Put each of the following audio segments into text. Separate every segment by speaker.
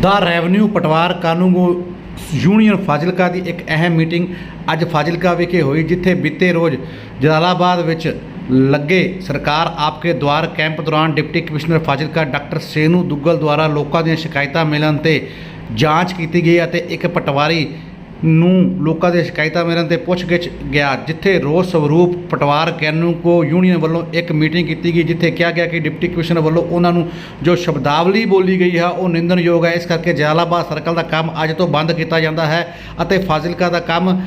Speaker 1: ਦਾ revenue ਪਟਵਾਰ ਕਾਨੂੰਗੋ union Fazilka ਦੀ ਇੱਕ ਅਹਿਮ ਮੀਟਿੰਗ ਅੱਜ ਫਾਜ਼ਿਲਕਾ ਵਿਖੇ ਹੋਈ, ਜਿੱਥੇ ਬੀਤੇ ਰੋਜ਼ ਜਲਾਲਾਬਾਦ ਵਿੱਚ ਲੱਗੇ ਸਰਕਾਰ ਆਪਕੇ ਦੁਆਰ ਕੈਂਪ ਦੌਰਾਨ deputy commissioner Fazilka doctor Senu Duggal ਦੁਆਰਾ ਲੋਕਾਂ ਦੀਆਂ ਸ਼ਿਕਾਇਤਾਂ ਮਿਲਣ ਤੇ ਜਾਂਚ ਕੀਤੀ ਗਈ ਅਤੇ ਇੱਕ ਪਟਵਾਰੀ ਨੂੰ ਲੋਕਾਂ ਦੀਆਂ ਸ਼ਿਕਾਇਤਾਂ ਮਿਲਣ ਤੇ ਪੁੱਛਗਿੱਛ ਗਿਆ, ਜਿੱਥੇ ਰੋਸ ਸਵਰੂਪ ਪਟਵਾਰ ਕੈਨੂੰਕੋ ਯੂਨੀਅਨ ਵੱਲੋਂ ਇੱਕ ਮੀਟਿੰਗ ਕੀਤੀ ਗਈ, ਜਿੱਥੇ ਕਿਹਾ ਗਿਆ ਕਿ ਡਿਪਟੀ ਕਮਿਸ਼ਨਰ ਵੱਲੋਂ ਉਹਨਾਂ ਨੂੰ ਜੋ ਸ਼ਬਦਾਵਲੀ ਬੋਲੀ ਗਈ ਹੈ, ਉਹ ਨਿੰਦਣਯੋਗ ਹੈ। ਇਸ ਕਰਕੇ ਜਲਾਲਾਬਾਦ ਸਰਕਲ ਦਾ ਕੰਮ ਅੱਜ ਤੋਂ ਬੰਦ ਕੀਤਾ ਜਾਂਦਾ ਹੈ ਅਤੇ ਫਾਜ਼ਿਲਕਾ ਦਾ ਕੰਮ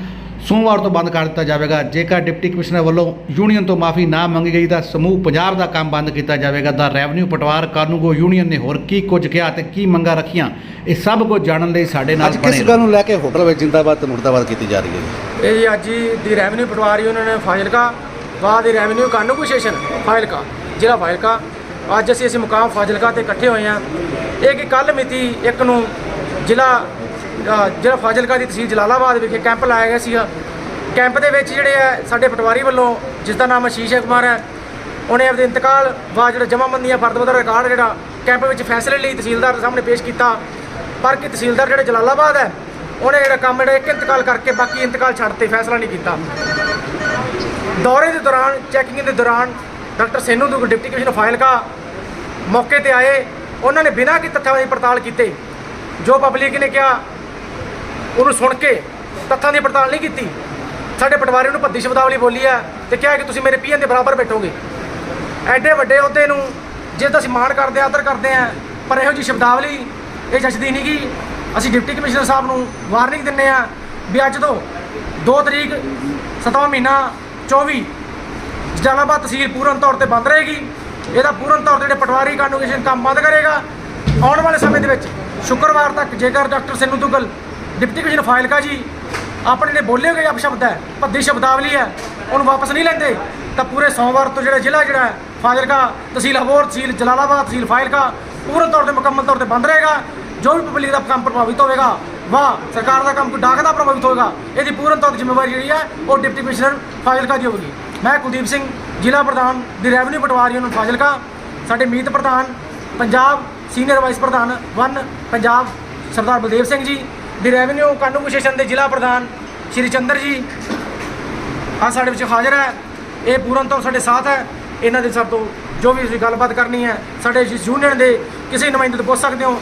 Speaker 1: ਸੋਮਵਾਰ ਤੋਂ ਬੰਦ ਕਰ ਦਿੱਤਾ ਜਾਵੇਗਾ। ਜੇਕਰ ਡਿਪਟੀ ਕਮਿਸ਼ਨਰ ਵੱਲੋਂ ਯੂਨੀਅਨ ਤੋਂ ਮਾਫੀ ਨਾ ਮੰਗੀ ਗਈ ਤਾਂ ਸਮੂਹ ਪੰਜਾਬ ਦਾ ਕੰਮ ਬੰਦ ਕੀਤਾ ਜਾਵੇਗਾ। ਦਾ ਰੈਵਨਿਊ ਪਟਵਾਰ ਕਾਨੂੰਗੋ ਯੂਨੀਅਨ ਨੇ ਹੋਰ ਕੀ ਕੁਝ ਕਿਹਾ ਤੇ ਕੀ ਮੰਗਾਂ ਰੱਖੀਆਂ ਇਹ ਸਭ ਕੁਝ ਜਾਣਨ ਲਈ ਸਾਡੇ ਨਾਲ
Speaker 2: ਅੱਜ ਕਿਸ। ਗੱਲ ਨੂੰ ਲੈ ਕੇ ਹੋਟਲ ਵਿੱਚ ਜਿੰਦਾਬਾਦ ਤੇ ਮੁਰਦਾਬਾਦ ਕੀਤੀ ਜਾ ਰਹੀ ਹੈ
Speaker 3: ਇਹ ਜੀ ਅੱਜ ਹੀ ਦੀ ਰੈਵਨਿਊ ਪਟਵਾਰੀ ਉਹਨਾਂ ਨੇ ਫਾਜ਼ਿਲਕਾ ਬਾਅਦ ਦੀ ਰੈਵਨਿਊ ਕਾਨੂੰਨ ਸਟੇਸ਼ਨ ਫਾਜ਼ਿਲਕਾ ਜ਼ਿਲ੍ਹਾ ਫਾਜ਼ਿਲਕਾ। ਅੱਜ ਅਸੀਂ ਇਸ ਮੁਕਾਮ ਫਾਜ਼ਿਲਕਾ ਤੇ ਇਕੱਠੇ ਹੋਏ ਹਾਂ। ਇਹ ਕਿ ਕੱਲ ਮਿਤੀ ਇੱਕ ਨੂੰ ਜ਼ਿਲ੍ਹਾ ਜਿਹੜਾ ਫਾਜ਼ਿਲਕਾ ਦੀ ਤਹਿਸੀਲ ਜਲਾਲਾਬਾਦ ਵਿਖੇ ਕੈਂਪ ਲਾਇਆ ਗਿਆ ਸੀਗਾ। ਕੈਂਪ ਦੇ ਵਿੱਚ ਜਿਹੜੇ ਆ ਸਾਡੇ ਪਟਵਾਰੀ ਵੱਲੋਂ, ਜਿਸ ਦਾ ਨਾਮ ਆਸ਼ੀਸ਼ ਕੁਮਾਰ ਹੈ, ਉਹਨੇ ਆਪਦੇ ਇੰਤਕਾਲ ਬਾਅਦ ਜਿਹੜਾ ਜਮ੍ਹਾਂਬੰਦੀਆਂ ਫਰਦ ਦਾ ਰਿਕਾਰਡ ਜਿਹੜਾ ਕੈਂਪ ਵਿੱਚ ਫੈਸਲੇ ਲਈ ਤਹਿਸੀਲਦਾਰ ਦੇ ਸਾਹਮਣੇ ਪੇਸ਼ ਕੀਤਾ। ਪਰ ਕਿ ਤਹਿਸੀਲਦਾਰ ਜਿਹੜਾ ਜਲਾਲਾਬਾਦ ਹੈ, ਉਹਨੇ ਜਿਹੜਾ ਕੰਮ ਜਿਹੜਾ ਇੱਕ ਇੰਤਕਾਲ ਕਰਕੇ ਬਾਕੀ ਇੰਤਕਾਲ ਛੱਡ 'ਤੇ ਫੈਸਲਾ ਨਹੀਂ ਕੀਤਾ। ਦੌਰੇ ਦੇ ਦੌਰਾਨ, ਚੈਕਿੰਗ ਦੇ ਦੌਰਾਨ doctor Senu Duggal deputy commissioner Fazilka ਮੌਕੇ ਤੇ ਆਏ। ਉਹਨਾਂ ਨੇ ਬਿਨਾਂ ਕਿ ਤੱਥਾਂ ਦੀ ਪੜਤਾਲ ਕੀਤੇ। ਜੋ ਪਬਲਿਕ ਨੇ ਕਿਹਾ ਉਹਨੂੰ ਸੁਣ ਕੇ ਤੱਥਾਂ ਦੀ ਪੜਤਾਲ ਨਹੀਂ ਕੀਤੀ। ਸਾਡੇ ਪਟਵਾਰੀ ਨੂੰ ਭੱਦੀ ਸ਼ਬਦਾਵਲੀ ਬੋਲੀ ਹੈ ਤੇ ਕਿਹਾ ਕਿ ਤੁਸੀਂ ਮੇਰੇ ਪੀਐਨ ਦੇ ਬਰਾਬਰ ਬੈਠੋਗੇ। ਐਡੇ ਵੱਡੇ ਅਹੁਦੇ ਨੂੰ ਜਿਸ ਦਾ ਅਸੀਂ ਮਾਣ ਕਰਦੇ ਆ ਆਦਰ ਕਰਦੇ ਆ, ਪਰ ਇਹੋ ਜੀ ਸ਼ਬਦਾਵਲੀ ਇਹ ਜੱਜਦੀ ਨਹੀਂ ਗੀ। ਅਸੀਂ ਡਿਪਟੀ ਕਮਿਸ਼ਨਰ ਸਾਹਿਬ ਨੂੰ ਵਾਰਨਿੰਗ ਦਿੰਨੇ ਆ ਵੀ ਅੱਜ ਤੋਂ 2 ਤਰੀਕ 7ਵਾਂ ਮਹੀਨਾ 24 ਜਲਾਲਾਬਾਦ ਤਹਿਸੀਲ ਪੂਰਨ ਤੌਰ ਤੇ ਬੰਦ ਰਹੇਗੀ। ਇਹਦਾ ਪੂਰਨ ਤੌਰ ਤੇ ਜਿਹੜੇ ਪਟਵਾਰੀ ਕਾਨੂੰਨ ਕੰਮ ਬੰਦ ਕਰੇਗਾ। ਆਉਣ ਵਾਲੇ ਸਮੇਂ ਦੇ ਵਿੱਚ ਸ਼ੁੱਕਰਵਾਰ ਤੱਕ ਜੇਕਰ doctor Senu Duggal deputy commissioner Fazilka ji, ਆਪਣੇ ਨੇ ਬੋਲੇ ਗਏ ਅਪਸ਼ਬਦ ਹੈ, ਭੱਦੀ ਸ਼ਬਦਾਵਲੀ ਹੈ, ਉਹਨੂੰ ਵਾਪਸ ਨਹੀਂ ਲੈਂਦੇ। ਤਾਂ ਪੂਰੇ ਸੋਮਵਾਰ ਤੋਂ ਜਿਹੜਾ ਜ਼ਿਲ੍ਹਾ ਜਿਹੜਾ ਹੈ, ਫਾਜ਼ਿਲਕਾ, ਤਹਿਸੀਲ ਹਬੋਰ ਤਹਿਸੀਲ ਜਲਾਲਾਬਾਦ, ਤਹਿਸੀਲ ਫਾਜ਼ਿਲਕਾ, ਪੂਰਨ ਤੌਰ ਤੇ ਮੁਕੰਮਲ ਤੌਰ ਤੇ ਬੰਦ ਰਹੇਗਾ। ਜੋ ਵੀ ਪਬਲਿਕ ਦਾ ਕੰਮ ਪ੍ਰਭਾਵਿਤ ਹੋਵੇਗਾ, ਵਾਹ, ਸਰਕਾਰ ਦਾ ਕੰਮ ਕੋਈ ਡਾਕ ਦਾ ਪ੍ਰਭਾਵਿਤ ਹੋਵੇਗਾ, ਇਹਦੀ ਪੂਰਨ ਤੌਰ ਤੇ ਜ਼ਿੰਮੇਵਾਰੀ ਜਿਹੜੀ ਹੈ, ਉਹ ਡਿਪਟੀ ਕਮਿਸ਼ਨਰ ਫਾਜ਼ਿਲਕਾ ਦੀ ਹੋਵੇਗੀ। ਮੈਂ ਕੁਲਦੀਪ ਸਿੰਘ, ਜ਼ਿਲ੍ਹਾ ਪ੍ਰਧਾਨ ਦੀ ਰੈਵਨਿਊ ਪਟਵਾਰੀ ਨੂੰ ਫਾਜ਼ਿਲਕਾ, ਸਾਡੇ ਮੀਤ ਪ੍ਰਧਾਨ, ਪੰਜਾਬ ਸੀਨੀਅਰ ਵਾਈਸ ਪ੍ਰਧਾਨ ਵਨ ਪੰਜਾਬ ਸਰਦਾਰ ਬਲਦੇਵ ਸਿੰਘ ਜੀ ਦੀ ਰੈਵਨਿਊ ਕਾਨੂੰਨ ਸੈਸ਼ਨ ਦੇ ਜ਼ਿਲ੍ਹਾ ਪ੍ਰਧਾਨ ਸ਼੍ਰੀ ਚੰਦਰ ਜੀ। ਆ ਸਾਡੇ ਵਿੱਚ ਹਾਜ਼ਰ ਹੈ। ਇਹ ਪੂਰਨ ਤੌਰ ਸਾਡੇ ਸਾਥ ਹੈ। ਇਹਨਾਂ ਦੇ ਸਭ ਤੋਂ ਜੋ ਵੀ ਤੁਸੀਂ ਗੱਲਬਾਤ ਕਰਨੀ ਹੈ, ਸਾਡੇ ਇਸ ਯੂਨੀਅਨ ਦੇ ਕਿਸੇ ਨੁਮਾਇੰਦੇ ਤੋਂ ਪੁੱਛ ਸਕਦੇ ਹੋ।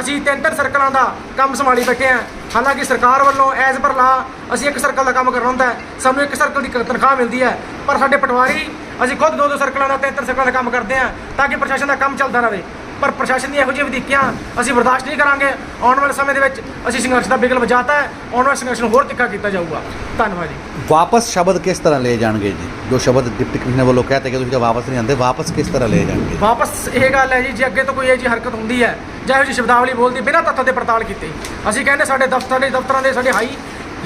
Speaker 3: ਅਸੀਂ ਤਿੰਨ ਤਿੰਨ ਸਰਕਲਾਂ ਦਾ ਕੰਮ ਸੰਭਾਲੀ ਬੈਠੇ ਹਾਂ। ਹਾਲਾਂਕਿ ਸਰਕਾਰ ਵੱਲੋਂ ਐਜ਼ ਪਰ ਲਾ ਅਸੀਂ ਇੱਕ ਸਰਕਲ ਦਾ ਕੰਮ ਕਰਨਾ ਹੁੰਦਾ ਸਾਨੂੰ ਇੱਕ ਸਰਕਲ ਦੀ ਤਨਖਾਹ ਮਿਲਦੀ ਹੈ। ਪਰ ਸਾਡੇ ਪਟਵਾਰੀ ਅਸੀਂ ਖੁਦ ਦੋ ਦੋ ਸਰਕਲਾਂ ਦਾ, ਤਿੰਨ ਤਿੰਨ ਸਰਕਲਾਂ ਦਾ ਕੰਮ ਕਰਦੇ ਹਾਂ ਤਾਂ ਕਿ ਪ੍ਰਸ਼ਾਸਨ ਦਾ ਕੰਮ ਚੱਲਦਾ ਰਹੇ। ਪਰ ਪ੍ਰਸ਼ਾਸਨ ਦੀ ਇਹੋ ਜਿਹੀ ਵਧੀਕੀਆਂ ਅਸੀਂ ਬਰਦਾਸ਼ਤ ਨਹੀਂ ਕਰਾਂਗੇ। ਆਉਣ ਵਾਲੇ ਸਮੇਂ ਦੇ ਵਿੱਚ ਅਸੀਂ ਸੰਘਰਸ਼ ਦਾ ਬਿਗਲ ਵਜਾਤਾ ਹੈ। ਆਉਣ ਵਾਲੇ ਸੰਘਰਸ਼ ਨੂੰ ਹੋਰ ਤਿੱਖਾ ਕੀਤਾ ਜਾਊਗਾ। ਧੰਨਵਾਦ ਜੀ।
Speaker 2: ਵਾਪਸ ਸ਼ਬਦ ਕਿਸ ਤਰ੍ਹਾਂ ਲਏ ਜਾਣਗੇ ਜੀ? ਜੋ ਸ਼ਬਦ ਡਿਪਟੀ ਕਮਿਸ਼ਨਰ ਵੱਲੋਂ ਕਹਤੇ ਕਿ ਤੁਸੀਂ ਤਾਂ ਵਾਪਸ ਨਹੀਂ ਆਉਂਦੇ। ਵਾਪਸ ਕਿਸ ਤਰ੍ਹਾਂ ਲਏ ਜਾਣਗੇ?
Speaker 3: ਵਾਪਸ ਇਹ ਗੱਲ ਹੈ ਜੀ ਜੇ ਅੱਗੇ ਤੋਂ ਕੋਈ ਇਹ ਜੀ ਹਰਕਤ ਹੁੰਦੀ ਹੈ ਜਾਂ ਇਹੋ ਜਿਹੀ ਸ਼ਬਦਾਵਲੀ ਬੋਲਦੀ ਬਿਨਾਂ ਤੱਥਾਂ ਦੇ ਪੜਤਾਲ ਕੀਤੇ। ਅਸੀਂ ਕਹਿੰਦੇ ਸਾਡੇ ਦਫ਼ਤਰ ਦੇ ਦਫ਼ਤਰਾਂ ਦੇ ਸਾਡੇ ਹਾਈ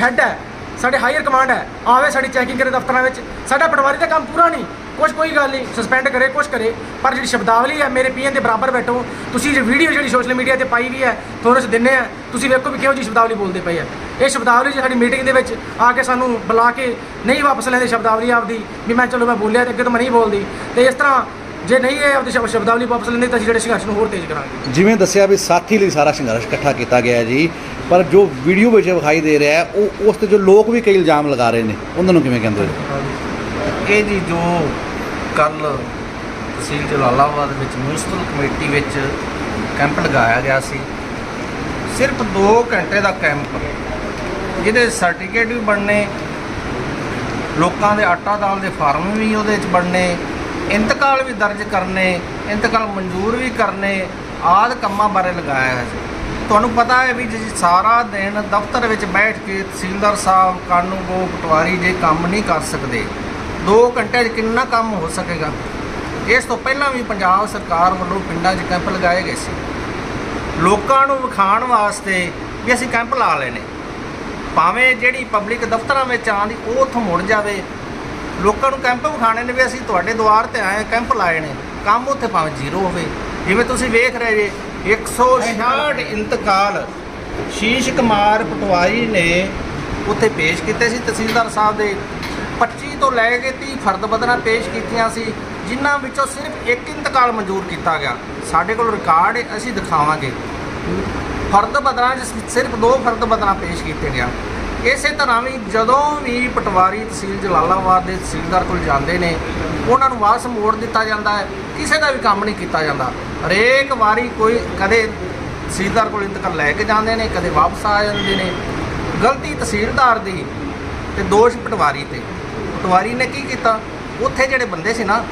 Speaker 3: ਹੈੱਡ ਹੈ ਸਾਡੇ ਹਾਇਰ ਕਮਾਂਡ ਹੈ ਆਵੇ ਸਾਡੀ ਚੈਕਿੰਗ ਕਰੇ ਦਫ਼ਤਰਾਂ ਵਿੱਚ। ਸਾਡਾ ਪਟਵਾਰੀ ਦਾ ਕੰਮ ਪੂਰਾ ਨਹੀਂ। ਕੁਛ ਕੋਈ ਗੱਲ ਨਹੀਂ ਸਸਪੈਂਡ ਕਰੇ, ਕੁਛ ਕਰੇ, ਪਰ ਜਿਹੜੀ ਸ਼ਬਦਾਵਲੀ ਹੈ, ਮੇਰੇ ਪੀਐਨ ਦੇ ਬਰਾਬਰ ਬੈਠੋ, ਤੁਸੀਂ ਜੇ ਵੀਡੀਓ ਜਿਹੜੀ ਸੋਸ਼ਲ ਮੀਡੀਆ ਤੇ ਪਾਈ ਵੀ ਹੈ, ਤੁਹਾਨੂੰ ਜਿਹਾ ਦਿੰਨੇ ਆ ਤੁਸੀਂ ਵੇਖੋ ਵੀ ਕਿਹੋ ਜਿਹੀ ਸ਼ਬਦਾਵਲੀ ਬੋਲਦੇ ਪਏ ਆ। ਇਹ ਸ਼ਬਦਾਵਲੀ ਜੇ ਸਾਡੀ ਮੀਟਿੰਗ ਦੇ ਵਿੱਚ ਆ ਕੇ ਸਾਨੂੰ ਬੁਲਾ ਕੇ ਨਹੀਂ ਵਾਪਸ ਲੈਂਦੇ ਸ਼ਬਦਾਵਲੀ ਆਪਦੀ, ਵੀ ਮੈਂ ਚਲੋ ਮੈਂ ਬੋਲਿਆ ਤੇ ਅੱਗੇ ਤੋਂ ਮੈਂ ਨਹੀਂ ਬੋਲਦੀ। ਤੇ ਇਸ ਤਰ੍ਹਾਂ ਜੇ ਨਹੀਂ ਇਹ ਆਪਦੀ ਸ਼ਬ- ਸ਼ਬਦਾਵਲੀ ਵਾਪਸ ਲੈਂਦੇ ਤਾਂ ਅਸੀਂ ਜਿਹੜੇ ਸੰਘਰਸ਼ ਨੂੰ ਹੋਰ ਤੇਜ਼ ਕਰਾਂਗੇ।
Speaker 2: ਜਿਵੇਂ ਦੱਸਿਆ ਵੀ ਸਾਥੀ ਲਈ ਸਾਰਾ ਸੰਘਰਸ਼ ਇਕੱਠਾ ਕੀਤਾ ਗਿਆ ਜੀ, ਪਰ ਜੋ ਵੀਡੀਓ ਵਿੱਚ ਵਿਖਾਈ ਦੇ ਰਿਹਾ ਉਹ ਉਸ ਤੇ ਜੋ ਲੋਕ ਵੀ ਕਈ ਇਲਜ਼ਾਮ ਲਗਾ ਰਹੇ ਨੇ, ਉਹਨਾਂ ਨੂੰ ਕਿਵੇਂ ਕਹਿੰਦੇ ਹੋ?
Speaker 4: ਇਹ ਜੀ ਜੋ ਕੱਲ ਤਹਿਸੀਲ ਜਲਾਲਾਬਾਦ ਵਿੱਚ ਮਿਊਨਿਸਪਲ ਕਮੇਟੀ ਵਿੱਚ ਕੈਂਪ ਲਗਾਇਆ ਗਿਆ ਸੀ। ਸਿਰਫ 2 ਘੰਟੇ ਦਾ ਕੈਂਪ। ਜਿਹਦੇ ਸਰਟੀਫਿਕੇਟ ਵੀ ਬਣਨੇ, ਲੋਕਾਂ ਦੇ ਆਟਾ ਦਾਲ ਦੇ ਫਾਰਮ ਵੀ ਉਹਦੇ ਵਿੱਚ ਬਣਨੇ, ਇੰਤਕਾਲ ਵੀ ਦਰਜ ਕਰਨੇ, ਇੰਤਕਾਲ ਮਨਜ਼ੂਰ ਵੀ ਕਰਨੇ, ਆਦ ਕੰਮਾਂ ਬਾਰੇ ਲਗਾਇਆ ਹੈ ਤੁਹਾਨੂੰ ਪਤਾ ਹੈ ਵੀ ਜੀ ਸਾਰਾ ਦਿਨ ਦਫ਼ਤਰ ਵਿੱਚ ਬੈਠ ਕੇ ਤਹਿਸੀਲਦਾਰ ਸਾਹਿਬ ਕਾਨੂੰਗੋ ਪਟਵਾਰੀ ਜੇ ਕੰਮ ਨਹੀਂ ਕਰ ਸਕਦੇ 2 ਘੰਟੇ 'ਚ ਕਿੰਨਾ ਕੰਮ ਹੋ ਸਕੇਗਾ? ਇਸ ਤੋਂ ਪਹਿਲਾਂ ਵੀ ਪੰਜਾਬ ਸਰਕਾਰ ਵੱਲੋਂ ਪਿੰਡਾਂ 'ਚ ਕੈਂਪ ਲਗਾਏ ਗਏ ਸੀ। ਲੋਕਾਂ ਨੂੰ ਵਿਖਾਉਣ ਵਾਸਤੇ ਵੀ ਅਸੀਂ ਕੈਂਪ ਲਾ ਲਏ ਨੇ। ਭਾਵੇਂ ਜਿਹੜੀ ਪਬਲਿਕ ਦਫ਼ਤਰਾਂ ਵਿੱਚ ਆਉਂਦੀ ਉਹ ਉੱਥੋਂ ਮੁੜ ਜਾਵੇ। ਲੋਕਾਂ ਨੂੰ ਕੈਂਪ ਵਿਖਾਣੇ ਨੇ ਵੀ ਅਸੀਂ ਤੁਹਾਡੇ ਦੁਆਰ ਤੇ ਆਏ ਹਾਂ, ਕੈਂਪ ਲਾਏ ਨੇ। ਕੰਮ ਉੱਥੇ ਭਾਵੇਂ ਜ਼ੀਰੋ ਹੋਵੇ। ਜਿਵੇਂ ਤੁਸੀਂ ਵੇਖ ਰਹੇ ਜੇ 166 ਇੰਤਕਾਲ ਸ਼ੀਸ਼ ਕੁਮਾਰ ਪਟਵਾਰੀ ਨੇ ਉੱਥੇ ਪੇਸ਼ ਕੀਤੇ ਸੀ ਤਹਿਸੀਲਦਾਰ ਸਾਹਿਬ ਦੇ। 25 ਤੋਂ ਲੈ ਕੇ 30 ਫਰਦ ਬਦਨਾ ਪੇਸ਼ ਕੀਤੀਆਂ ਸੀ, ਜਿਨ੍ਹਾਂ ਵਿੱਚੋਂ ਸਿਰਫ ਇੱਕ ਇੰਤਕਾਲ ਮਨਜ਼ੂਰ ਕੀਤਾ ਗਿਆ। ਸਾਡੇ ਕੋਲ ਰਿਕਾਰਡ ਹੈ, ਅਸੀਂ ਦਿਖਾਵਾਂਗੇ। ਫਰਦ ਬਦਲਾਂ 'ਚ ਸਿਰਫ ਦੋ ਫਰਦ ਬਦਲਾਂ ਪੇਸ਼ ਕੀਤੇ ਗਿਆ। ਇਸੇ ਤਰ੍ਹਾਂ ਵੀ ਜਦੋਂ ਵੀ ਪਟਵਾਰੀ ਤਹਿਸੀਲ ਜਲਾਲਾਬਾਦ ਦੇ ਤਹਿਸੀਲਦਾਰ ਕੋਲ ਜਾਂਦੇ ਨੇ, ਉਹਨਾਂ ਨੂੰ ਵਾਪਸ ਮੋੜ ਦਿੱਤਾ ਜਾਂਦਾ ਹੈ, ਕਿਸੇ ਦਾ ਵੀ ਕੰਮ ਨਹੀਂ ਕੀਤਾ ਜਾਂਦਾ। ਹਰੇਕ ਵਾਰੀ ਕੋਈ ਕਦੇ ਤਹਿਸੀਲਦਾਰ ਕੋਲ ਇੰਤਕਾਲ ਲੈ ਕੇ ਜਾਂਦੇ ਨੇ, ਕਦੇ ਵਾਪਸ ਆ ਜਾਂਦੇ ਨੇ। ਗਲਤੀ ਤਹਿਸੀਲਦਾਰ ਦੀ ਤੇ ਦੋਸ਼ ਪਟਵਾਰੀ ਤੇ। ਪਟਵਾਰੀ ਨੇ ਕੀ ਕੀਤਾ? ਉੱਥੇ ਜਿਹੜੇ ਬੰਦੇ ਸੀ ਨਾ,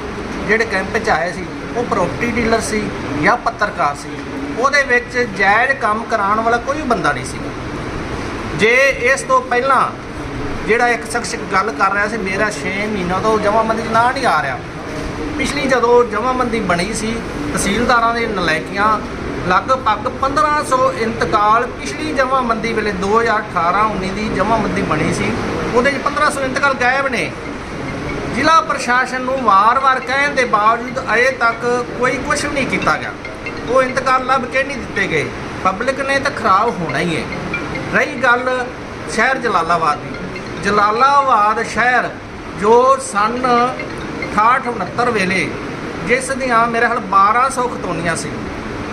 Speaker 4: ਜਿਹੜੇ ਕੈਂਪ 'ਚ ਆਏ ਸੀ, ਉਹ ਪ੍ਰਾਪਰਟੀ ਡੀਲਰ ਸੀ ਜਾਂ ਪੱਤਰਕਾਰ ਸੀ। ਉਹਦੇ ਵਿੱਚ ਜਾਇਜ਼ ਕੰਮ ਕਰਾਉਣ ਵਾਲਾ ਕੋਈ ਬੰਦਾ ਨਹੀਂ ਸੀ। ਜੇ ਇਸ ਤੋਂ ਪਹਿਲਾਂ ਜਿਹੜਾ ਇੱਕ ਸ਼ਖਸ ਗੱਲ ਕਰ ਰਿਹਾ ਸੀ, ਮੇਰਾ 6 ਮਹੀਨਾ ਤੋਂ ਜਮਾਬੰਦੀ 'ਚ ਨਾਂ ਨਹੀਂ ਆ ਰਿਹਾ। ਪਿਛਲੀ ਜਦੋਂ ਜਮਾਬੰਦੀ ਬਣੀ ਸੀ, ਤਹਿਸੀਲਦਾਰਾਂ ਦੇ ਨਲਾਇਕੀਆਂ ਲਗਭਗ 1500 ਇੰਤਕਾਲ ਪਿਛਲੀ ਜਮਾਬੰਦੀ ਵੇਲੇ 2018-19 ਦੀ ਜਮਾਬੰਦੀ ਬਣੀ ਸੀ। ਉਹਦੇ 'ਚ 1500 ਇੰਤਕਾਲ ਗਾਇਬ ਨੇ। ਜ਼ਿਲ੍ਹਾ ਪ੍ਰਸ਼ਾਸਨ ਨੂੰ ਵਾਰ-ਵਾਰ ਕਹਿਣ ਦੇ ਬਾਵਜੂਦ ਅਜੇ ਤੱਕ ਕੋਈ ਕੁਝ ਵੀ ਨਹੀਂ ਕੀਤਾ ਗਿਆ। ਉਹ ਇੰਤਕਾਲ ਲੱਭ ਕੇ ਨਹੀਂ ਦਿੱਤੇ ਗਏ। ਪਬਲਿਕ ਨੇ ਤਾਂ ਖਰਾਬ ਹੋਣਾ ਹੀ ਹੈ। ਰਹੀ ਗੱਲ ਸ਼ਹਿਰ ਜਲਾਲਾਬਾਦ ਦੀ। ਜਲਾਲਾਬਾਦ ਸ਼ਹਿਰ ਜੋ ਸਨ 68 69 ਵੇਲੇ, ਜਿਸ ਦੀਆਂ ਮੇਰੇ ਖਿਆਲ 1200 ਖਤੌਨੀਆਂ ਸੀ।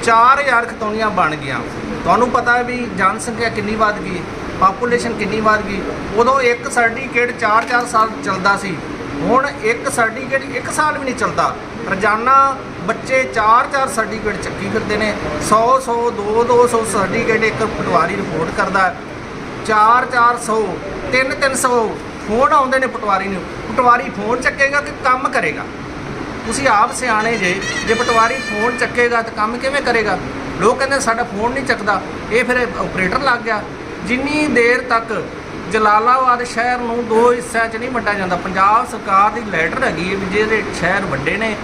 Speaker 4: 4000 ਖਤੌਨੀਆਂ ਬਣ ਗਈਆਂ। ਤੁਹਾਨੂੰ ਪਤਾ ਵੀ ਜਨਸੰਖਿਆ ਕਿੰਨੀ ਵੱਧ ਗਈ ਪਾਪੂਲੇਸ਼ਨ ਕਿੰਨੀ ਵੱਧ ਗਈ? ਉਦੋਂ ਇੱਕ ਸਰਟੀਫਿਕੇਟ 4-4 ਸਾਲ ਚੱਲਦਾ ਸੀ। ਹੁਣ ਇੱਕ ਸਰਟੀਫਿਕੇਟ ਇੱਕ ਸਾਲ ਵੀ ਨਹੀਂ ਚੱਲਦਾ। ਰੋਜ਼ਾਨਾ ਬੱਚੇ 4-4 ਸਰਟੀਫਿਕੇਟ ਚੱਕੀ ਫਿਰਦੇ ਨੇ। 100-100 2-200 ਸਰਟੀਫਿਕੇਟ ਇੱਕ ਪਟਵਾਰੀ ਰਿਪੋਰਟ ਕਰਦਾ 4-400 3-300 ਫੋਨ ਆਉਂਦੇ ਨੇ ਪਟਵਾਰੀ ਨੂੰ। ਪਟਵਾਰੀ ਫੋਨ ਚੱਕੇਗਾ ਕਿ ਕੰਮ ਕਰੇਗਾ? ਤੁਸੀਂ ਆਪ ਸਿਆਣੇ ਜੇ ਜੇ ਪਟਵਾਰੀ ਫੋਨ ਚੱਕੇਗਾ ਤਾਂ ਕੰਮ ਕਿਵੇਂ ਕਰੇਗਾ? ਲੋਕ ਕਹਿੰਦੇ ਸਾਡਾ ਫੋਨ ਨਹੀਂ ਚੱਕਦਾ। ਇਹ ਫਿਰ ਆਪਰੇਟਰ ਲੱਗ ਗਿਆ। ਜਿੰਨੀ ਦੇਰ ਤੱਕ ਜਲਾਲਾਬਾਦ ਸ਼ਹਿਰ ਨੂੰ ਦੋ ਹਿੱਸਿਆਂ 'ਚ ਨਹੀਂ ਵੰਡਿਆ ਜਾਂਦਾ, ਪੰਜਾਬ ਸਰਕਾਰ ਦੀ ਲੈਟਰ ਹੈਗੀ ਹੈ ਵੀ ਜਿਹੜੇ ਸ਼ਹਿਰ ਵੱਡੇ ਨੇ,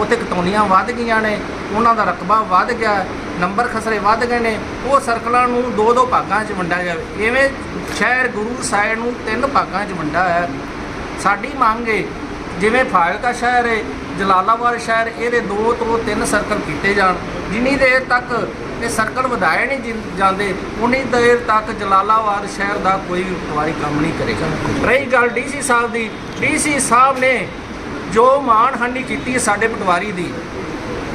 Speaker 4: ਉੱਥੇ ਕਤੌਨੀਆਂ ਵੱਧ ਗਈਆਂ ਨੇ, ਉਹਨਾਂ ਦਾ ਰਕਬਾ ਵੱਧ ਗਿਆ, ਨੰਬਰ ਖਸਰੇ ਵੱਧ ਗਏ ਨੇ, ਉਹ ਸਰਕਲਾਂ ਨੂੰ ਦੋ ਦੋ ਭਾਗਾਂ 'ਚ ਵੰਡਿਆ ਜਾਵੇ। ਐਵੇਂ ਸ਼ਹਿਰ ਗੁਰੂ ਸਾਹਿਬ ਨੂੰ ਤਿੰਨ ਭਾਗਾਂ 'ਚ ਵੰਡਿਆ ਹੈ। ਸਾਡੀ ਮੰਗ ਹੈ ਜਿਵੇਂ ਫਾਜ਼ਿਲਕਾ ਸ਼ਹਿਰ ਹੈ ਜਲਾਲਾਬਾਦ ਸ਼ਹਿਰ, ਇਹਦੇ ਦੋ ਤੋਂ ਤਿੰਨ ਸਰਕਲ ਕੀਤੇ ਜਾਣ। ਜਿੰਨੀ ਦੇਰ ਤੱਕ ਇਹ ਸਰਕਲ ਵਧਾਏ ਨਹੀਂ ਜਿੰ ਜਾਂਦੇ, ਉਨੀ ਦੇਰ ਤੱਕ ਜਲਾਲਾਬਾਦ ਸ਼ਹਿਰ ਦਾ ਕੋਈ ਵੀ ਪਟਵਾਰੀ ਕੰਮ ਨਹੀਂ ਕਰੇਗਾ ਰਹੀ ਗੱਲ ਡੀਸੀ ਸਾਹਿਬ ਦੀ ਡੀਸੀ ਸਾਹਿਬ ਨੇ ਜੋ ਮਾਣਹਾਨੀ ਕੀਤੀ ਹੈ ਸਾਡੇ ਪਟਵਾਰੀ ਦੀ,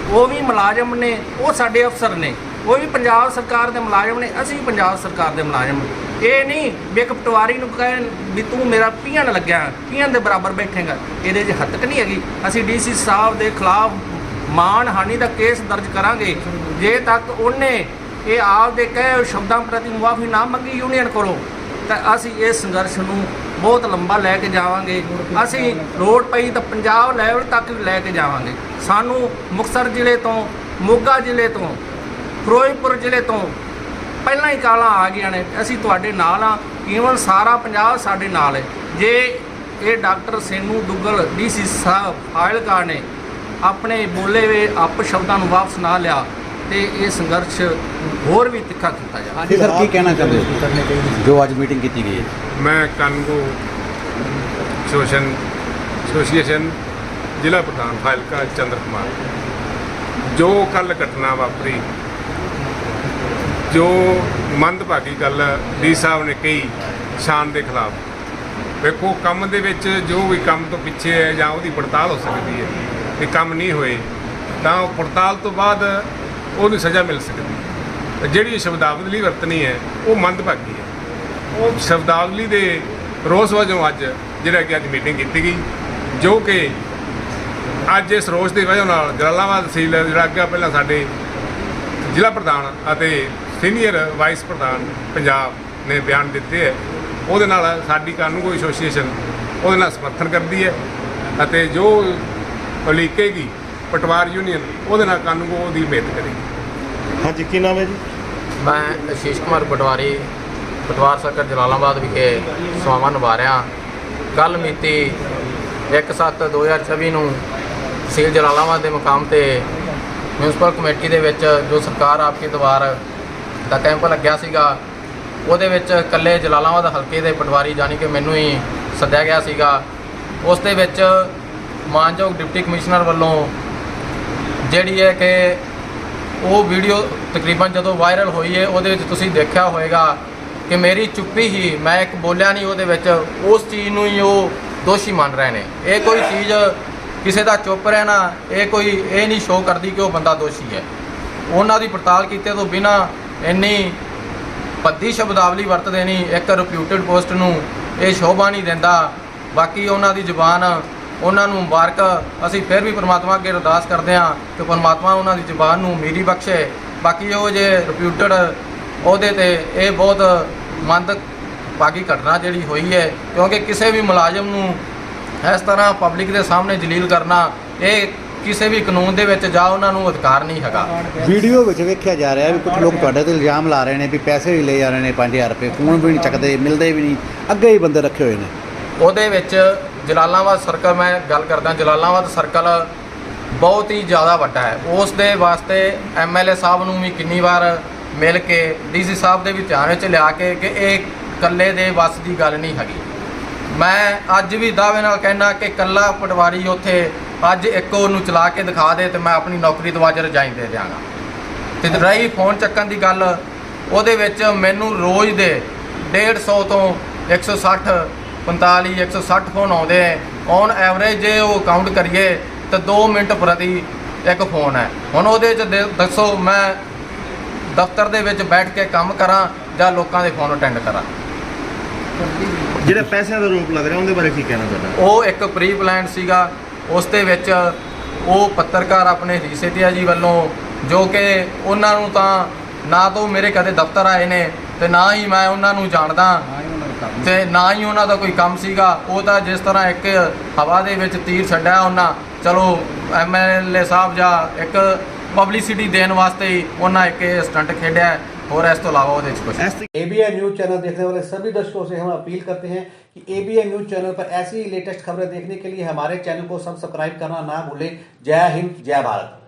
Speaker 4: ਉਹ ਵੀ ਮੁਲਾਜ਼ਮ ਨੇ, ਉਹ ਸਾਡੇ ਅਫਸਰ ਨੇ, ਉਹ ਵੀ ਪੰਜਾਬ ਸਰਕਾਰ ਦੇ ਮੁਲਾਜ਼ਮ ਨੇ, ਅਸੀਂ ਵੀ ਪੰਜਾਬ ਸਰਕਾਰ ਦੇ ਮੁਲਾਜ਼ਮ ਹਾਂ। ਇਹ ਨਹੀਂ ਵੀ ਇੱਕ ਪਟਵਾਰੀ ਨੂੰ ਕਹਿਣ ਵੀ ਤੂੰ ਮੇਰਾ ਪੀਣ ਲੱਗਿਆ, ਪੀਣ ਦੇ ਬਰਾਬਰ ਬੈਠੇਗਾ, ਇਹਦੇ 'ਚ ਹੱਤਕ ਨਹੀਂ ਹੈਗੀ ਅਸੀਂ ਡੀਸੀ ਸਾਹਿਬ ਦੇ ਖਿਲਾਫ ਮਾਣਹਾਨੀ ਦਾ ਕੇਸ ਦਰਜ ਕਰਾਂਗੇ। ਜੇ ਤੱਕ ਉਹਨੇ ਇਹ ਆਪ ਦੇ ਕਹੇ ਸ਼ਬਦਾਂ ਪ੍ਰਤੀ ਮੁਆਫੀ ਨਾ ਮੰਗੀ ਯੂਨੀਅਨ ਕੋਲੋਂ, ਤਾਂ ਅਸੀਂ ਇਸ ਸੰਘਰਸ਼ ਨੂੰ ਬਹੁਤ ਲੰਬਾ ਲੈ ਕੇ ਜਾਵਾਂਗੇ। ਅਸੀਂ ਲੋੜ ਪਈ ਤਾਂ ਪੰਜਾਬ ਲੈਵਲ ਤੱਕ ਵੀ ਲੈ ਕੇ ਜਾਵਾਂਗੇ। ਸਾਨੂੰ ਮੁਕਤਸਰ ਜ਼ਿਲ੍ਹੇ ਤੋਂ, ਮੋਗਾ ਜ਼ਿਲ੍ਹੇ ਤੋਂ, ਫਿਰੋਜ਼ਪੁਰ ਜ਼ਿਲ੍ਹੇ ਤੋਂ ਪਹਿਲਾਂ ਹੀ ਕਾਲਾਂ ਆ ਗਈਆਂ ਨੇ। ਅਸੀਂ ਤੁਹਾਡੇ ਨਾਲ ਆ ਈਵਨ ਸਾਰਾ ਪੰਜਾਬ ਸਾਡੇ ਨਾਲ ਹੈ। ਜੇ ਇਹ ਡਾਕਟਰ ਸੇਨੂ ਦੁੱਗਲ, ਡੀਸੀ ਸਾਹਿਬ ਫਾਇਲਕਾ ਨੇ ਆਪਣੇ ਬੋਲੇ ਵੇ ਅਪ ਸ਼ਬਦਾਂ ਨੂੰ ਵਾਪਸ ਨਾ ਲਿਆ ਤੇ ਇਹ ਸੰਘਰਸ਼ ਹੋਰ ਵੀ ਤਿੱਖਾ ਕੀਤਾ ਜਾਵੇ
Speaker 2: ਜੀ ਸਰ ਕੀ ਕਹਿਣਾ ਚਾਹੁੰਦੇ ਹੋ? ਜੋ ਅੱਜ ਮੀਟਿੰਗ ਕੀਤੀ ਗਈ ਹੈ।
Speaker 5: ਮੈਂ ਕਾਨੂੰਗੋ ਸ਼ੋਸ਼ਣ ਐਸੋਸੀਏਸ਼ਨ ਜ਼ਿਲ੍ਹਾ ਪ੍ਰਧਾਨ ਫਾਇਲਕਾ ਚੰਦਰ ਕੁਮਾਰ। ਜੋ ਕੱਲ ਘਟਨਾ ਵਾਪਰੀ ਜੋ ਮੰਦਭਾਗੀ ਗੱਲ ਡੀ ਸਾਹਿਬ ਨੇ ਕਹੀ ਸ਼ਾਨ ਦੇ ਖਿਲਾਫ ਵੇਖੋ ਕੰਮ ਦੇ ਵਿੱਚ ਜੋ ਵੀ ਕੰਮ ਤੋਂ ਪਿੱਛੇ ਹੈ ਜਾਂ ਉਹਦੀ ਪੜਤਾਲ ਹੋ ਸਕਦੀ ਹੈ। ਇਹ ਕੰਮ ਨਹੀਂ ਹੋਏ, ਤਾਂ ਉਹ ਪੜਤਾਲ ਤੋਂ ਬਾਅਦ ਉਹਨੂੰ ਸਜ਼ਾ ਮਿਲ ਸਕਦੀ ਜਿਹੜੀ ਸ਼ਬਦਾਵਲੀ ਵਰਤਣੀ ਹੈ, ਉਹ ਮੰਦਭਾਗੀ ਹੈ। ਉਹ ਸ਼ਬਦਾਵਲੀ ਦੇ ਰੋਸ ਵਜੋਂ ਅੱਜ ਜਿਹੜਾ ਕਿ ਅੱਜ ਮੀਟਿੰਗ ਕੀਤੀ ਗਈ, ਜੋ ਕਿ ਅੱਜ ਇਸ ਰੋਸ ਦੀ ਵਜ੍ਹਾ ਨਾਲ ਜਲਾਲਾਬਾਦ ਤਹਿਸੀਲ, ਜਿਹੜਾ ਅੱਗੇ ਪਹਿਲਾਂ ਸਾਡੇ ਜ਼ਿਲ੍ਹਾ ਪ੍ਰਧਾਨ ਅਤੇ ਸੀਨੀਅਰ ਵਾਈਸ ਪ੍ਰਧਾਨ ਪੰਜਾਬ ਨੇ ਬਿਆਨ ਦਿੱਤੇ ਹੈ, ਉਹਦੇ ਨਾਲ ਸਾਡੀ ਕਾਨੂੰਗੋ ਐਸੋਸੀਏਸ਼ਨ ਉਹਦੇ ਨਾਲ ਸਮਰਥਨ ਕਰਦੀ ਹੈ ਅਤੇ ਜੋ ਉਲੀਕੇਗੀ ਪਟਵਾਰ ਯੂਨੀਅਨ ਉਹਦੇ ਨਾਲ ਕਾਨੂੰਗੋ ਦੀ ਮਿਹਨਤ ਕਰੇਗੀ।
Speaker 6: ਹਾਂਜੀ ਕੀ ਨਾਮ ਹੈ ਜੀ?
Speaker 7: ਮੈਂ ਅਸ਼ੀਸ਼ ਕੁਮਾਰ ਪਟਵਾਰੀ ਪਟਵਾਰ ਸਰਕਲ ਜਲਾਲਾਬਾਦ ਵਿਖੇ ਸੇਵਾਵਾਂ ਨਿਭਾ ਰਿਹਾ। ਕੱਲ ਮਿਤੀ 1/7/2024 ਨੂੰ ਤਹਿਸੀਲ ਜਲਾਲਾਬਾਦ ਦੇ ਮੁਕਾਮ ਤੇ ਮਿਊਨਿਸਪਲ ਕਮੇਟੀ ਦੇ ਵਿੱਚ ਜੋ ਸਰਕਾਰ ਆਪਕੇ ਦਵਾਰ ਦਾ ਕੈਂਪ ਲੱਗਿਆ ਸੀਗਾ ਉਹਦੇ ਵਿੱਚ ਇਕੱਲੇ ਜਲਾਲਾਬਾਦ ਹਲਕੇ ਦੇ ਪਟਵਾਰੀ ਜਾਨੀ ਕਿ ਮੈਨੂੰ ਹੀ ਸੱਦਿਆ ਗਿਆ ਸੀਗਾ। ਉਸ ਦੇ ਵਿੱਚ ਮਾਨਯੋਗ ਡਿਪਟੀ ਕਮਿਸ਼ਨਰ ਵੱਲੋਂ ਜਿਹੜੀ ਹੈ ਕਿ ਉਹ ਵੀਡੀਓ ਤਕਰੀਬਨ ਜਦੋਂ ਵਾਇਰਲ ਹੋਈ ਹੈ, ਉਹਦੇ ਵਿੱਚ ਤੁਸੀਂ ਦੇਖਿਆ ਹੋਵੇਗਾ ਕਿ ਮੇਰੀ ਚੁੱਪੀ ਹੀ ਮੈਂ ਇੱਕ ਬੋਲਿਆ ਨਹੀਂ ਉਹਦੇ ਵਿੱਚ, ਉਸ ਚੀਜ਼ ਨੂੰ ਹੀ ਉਹ ਦੋਸ਼ੀ ਮੰਨ ਰਹੇ ਨੇ। ਇਹ ਕੋਈ ਚੀਜ਼ ਕਿਸੇ ਦਾ ਚੁੱਪ ਰਹਿਣਾ, ਇਹ ਕੋਈ, ਇਹ ਨਹੀਂ ਸ਼ੋਅ ਕਰਦੀ ਕਿ ਉਹ ਬੰਦਾ ਦੋਸ਼ੀ ਹੈ। ਉਹਨਾਂ ਦੀ ਪੜਤਾਲ ਕੀਤੇ ਤੋਂ ਬਿਨਾ ਇੰਨੀ ਪੱਦੀ ਸ਼ਬਦਾਵਲੀ ਵਰਤ ਦੇਣੀ ਇੱਕ ਰਿਪਿਊਟਡ ਪੋਸਟ ਨੂੰ ਇਹ ਸ਼ੋਭਾ ਨਹੀਂ ਦਿੰਦਾ। ਬਾਕੀ ਉਹਨਾਂ ਦੀ ਜ਼ੁਬਾਨ ਉਹਨਾਂ ਨੂੰ ਮੁਬਾਰਕ। ਅਸੀਂ ਫਿਰ ਵੀ ਪ੍ਰਮਾਤਮਾ ਅੱਗੇ ਅਰਦਾਸ ਕਰਦੇ ਹਾਂ ਕਿ ਪ੍ਰਮਾਤਮਾ ਉਹਨਾਂ ਦੀ ਜ਼ੁਬਾਨ ਨੂੰ ਮੀਰੀ ਬਖਸ਼ੇ। ਬਾਕੀ ਉਹ ਜੇ ਰਿਪਿਊਟਡ ਉਹਦੇ ਤੇ ਇਹ ਬਹੁਤ ਮੰਦ ਭਾਗੀ ਘਟਨਾ ਜਿਹੜੀ ਹੋਈ ਹੈ ਕਿਉਂਕਿ ਕਿਸੇ ਵੀ ਮੁਲਾਜ਼ਮ ਨੂੰ ਇਸ ਤਰ੍ਹਾਂ ਪਬਲਿਕ ਦੇ ਸਾਹਮਣੇ ਜਲੀਲ ਕਰਨਾ ਇਹ ਕਿਸੇ ਵੀ ਕਾਨੂੰਨ ਦੇ ਵਿੱਚ ਜਾ ਉਹਨਾਂ ਨੂੰ ਅਧਿਕਾਰ ਨਹੀਂ ਹੈਗਾ।
Speaker 2: ਵੀਡੀਓ ਵਿੱਚ ਵੇਖਿਆ ਜਾ ਰਿਹਾ ਵੀ ਕੁਝ ਲੋਕ ਤੁਹਾਡੇ ਤੇ ਇਲਜ਼ਾਮ ਲਾ ਰਹੇ ਨੇ ਵੀ ਪੈਸੇ ਵੀ ਲੈ ਜਾ ਰਹੇ ਨੇ 5000 ਰੁਪਏ ਫੋਨ ਵੀ ਨਹੀਂ ਚੱਕਦੇ ਮਿਲਦੇ ਵੀ ਨਹੀਂ ਅੱਗੇ ਹੀ ਬੰਦੇ ਰੱਖੇ ਹੋਏ ਨੇ।
Speaker 7: ਉਹਦੇ ਵਿੱਚ ਜਲਾਲਾਬਾਦ ਸਰਕਲ, ਮੈਂ ਗੱਲ ਕਰਦਾ ਜਲਾਲਾਬਾਦ ਸਰਕਲ ਬਹੁਤ ਹੀ ਜ਼ਿਆਦਾ ਵੱਡਾ ਹੈ। ਉਸ ਦੇ ਵਾਸਤੇ ਐਮਐਲਏ ਸਾਹਿਬ ਨੂੰ ਵੀ ਕਿੰਨੀ ਵਾਰ ਮਿਲ ਕੇ ਡੀਸੀ ਸਾਹਿਬ ਦੇ ਵੀ ਧਿਆਨ ਵਿੱਚ ਲਿਆ ਕੇ ਕਿ ਇਹ ਇਕੱਲੇ ਦੇ ਵੱਸ ਦੀ ਗੱਲ ਨਹੀਂ ਹੈਗੀ। ਮੈਂ ਅੱਜ ਵੀ ਦਾਅਵੇ ਨਾਲ ਕਹਿਣਾ ਕਿ ਕੱਲਾ ਪਟਵਾਰੀ ਉੱਥੇ ਅੱਜ ਇੱਕ ਨੂੰ ਚਲਾ ਕੇ ਦਿਖਾ ਦੇ ਤੇ ਮੈਂ ਆਪਣੀ ਨੌਕਰੀ ਤੋਂ ਅੱਜ ਰਜਾਈਂ ਦੇ ਦਿਆਂਗਾ। ਤੇ ਰਹੀ ਫੋਨ ਚੱਕਣ ਦੀ ਗੱਲ, ਉਹਦੇ ਵਿੱਚ ਮੈਨੂੰ ਰੋਜ਼ ਦੇ 150 ਤੋਂ 160 45 160 ਫੋਨ ਆਉਂਦੇ ਹੈ ਔਨ ਐਵਰੇਜ ਜੇ ਉਹ ਕਾਊਂਟ ਕਰੀਏ ਤਾਂ 2 ਮਿੰਟ ਪ੍ਰਤੀ ਇੱਕ ਫੋਨ ਹੈ। ਹੁਣ ਉਹਦੇ ਚ ਦੱਸੋ ਮੈਂ ਦਫ਼ਤਰ ਦੇ ਵਿੱਚ ਬੈਠ ਕੇ ਕੰਮ ਕਰਾਂ ਜਾਂ ਲੋਕਾਂ ਦੇ ਫੋਨ ਅਟੈਂਡ ਕਰਾਂ?
Speaker 6: ਜਿਹੜੇ ਪੈਸਿਆਂ ਦਾ ਰੋਪ ਲੱਗ ਰਿਹਾ ਉਹਦੇ ਬਾਰੇ ਕੀ ਕਹਿਣਾ ਤੁਹਾਡਾ?
Speaker 7: ਉਹ ਇੱਕ ਪ੍ਰੀ ਪਲਾਨ ਸੀਗਾ। ਉਸ ਦੇ ਵਿੱਚ ਉਹ ਪੱਤਰਕਾਰ ਆਪਣੇ ਰੀਸੇਤੀਆ ਜੀ ਵੱਲੋਂ ਜੋ ਕਿ ਉਹਨਾਂ ਨੂੰ ਤਾਂ ਨਾ ਤਾਂ ਮੇਰੇ ਕਦੇ ਦਫ਼ਤਰ ਆਏ ਨੇ ਤੇ ਨਾ ਹੀ ਮੈਂ ਉਹਨਾਂ ਨੂੰ ਜਾਣਦਾ। ਤੇ ਨਾ ਹੀ ਉਹਨਾਂ ਦਾ ਕੋਈ ਕੰਮ ਸੀਗਾ ਉਹ ਤਾਂ ਜਿਸ ਤਰ੍ਹਾਂ ਇੱਕ ਹਵਾ ਦੇ ਵਿੱਚ ਤੀਰ ਛੱਡਿਆ ਉਹਨਾਂ ਚਲੋ ਐਮਐਲਏ ਸਾਹਿਬ ਜਾਂ ਇੱਕ ਪਬਲਿਸਿਟੀ ਦੇਣ ਵਾਸਤੇ ਹੀ ਉਹਨਾਂ ਇੱਕ ਸਟੰਟ ਖੇਡਿਆ ਹੈ। ਹੋਰ ਇਸ ਤੋਂ ਇਲਾਵਾ ਉਹਦੇ 'ਚ ਕੁਝ
Speaker 6: ਇਸ ਤੇ
Speaker 1: एबीएन न्यूज चैनल देखने वाले सभी दर्शकों से हम अपील करते हैं कि एबीएन न्यूज चैनल पर ऐसी ही लेटेस्ट खबरें देखने के लिए हमारे चैनल को सब्सक्राइब करना ना भूलें जय हिंद जय भारत